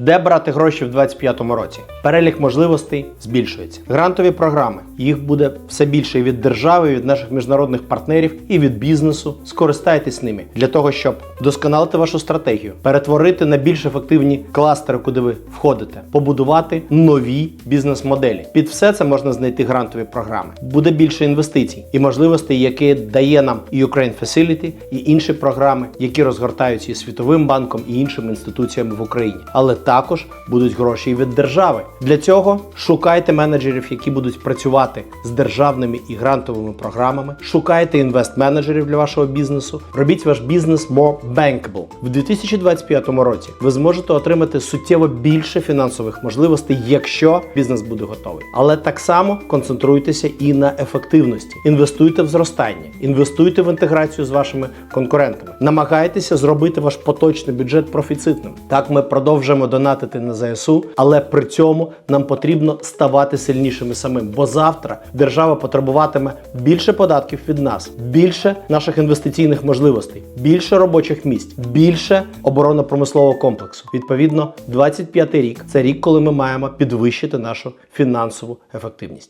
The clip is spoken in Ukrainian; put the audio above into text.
Де брати гроші в 2025 році? Перелік можливостей збільшується. Грантові програми їх буде все більше від держави, від наших міжнародних партнерів і від бізнесу. Скористайтесь ними для того, щоб досконалити вашу стратегію, перетворити на більш ефективні кластери, куди ви входите, побудувати нові бізнес-моделі. Під все це можна знайти грантові програми. Буде більше інвестицій і можливостей, які дає нам і Ukraine Facility, і інші програми, які розгортаються і Світовим банком, і іншими інституціями в Україні. Але також будуть гроші і від держави. Для цього шукайте менеджерів, які будуть працювати з державними і грантовими програмами. Шукайте інвест-менеджерів для вашого бізнесу. Робіть ваш бізнес more bankable. В 2025 році ви зможете отримати суттєво більше фінансових можливостей, якщо бізнес буде готовий. Але так само концентруйтеся і на ефективності. Інвестуйте в зростання, інвестуйте в інтеграцію з вашими конкурентами. Намагайтеся зробити ваш поточний бюджет профіцитним. Так ми продовжуємо донатити на ЗСУ, але при цьому нам потрібно ставати сильнішими самим. Бо завтра держава потребуватиме більше податків від нас, більше наших інвестиційних можливостей, більше робочих місць, більше оборонно-промислового комплексу. Відповідно, 25 рік це рік, коли ми маємо підвищити нашу фінансову ефективність.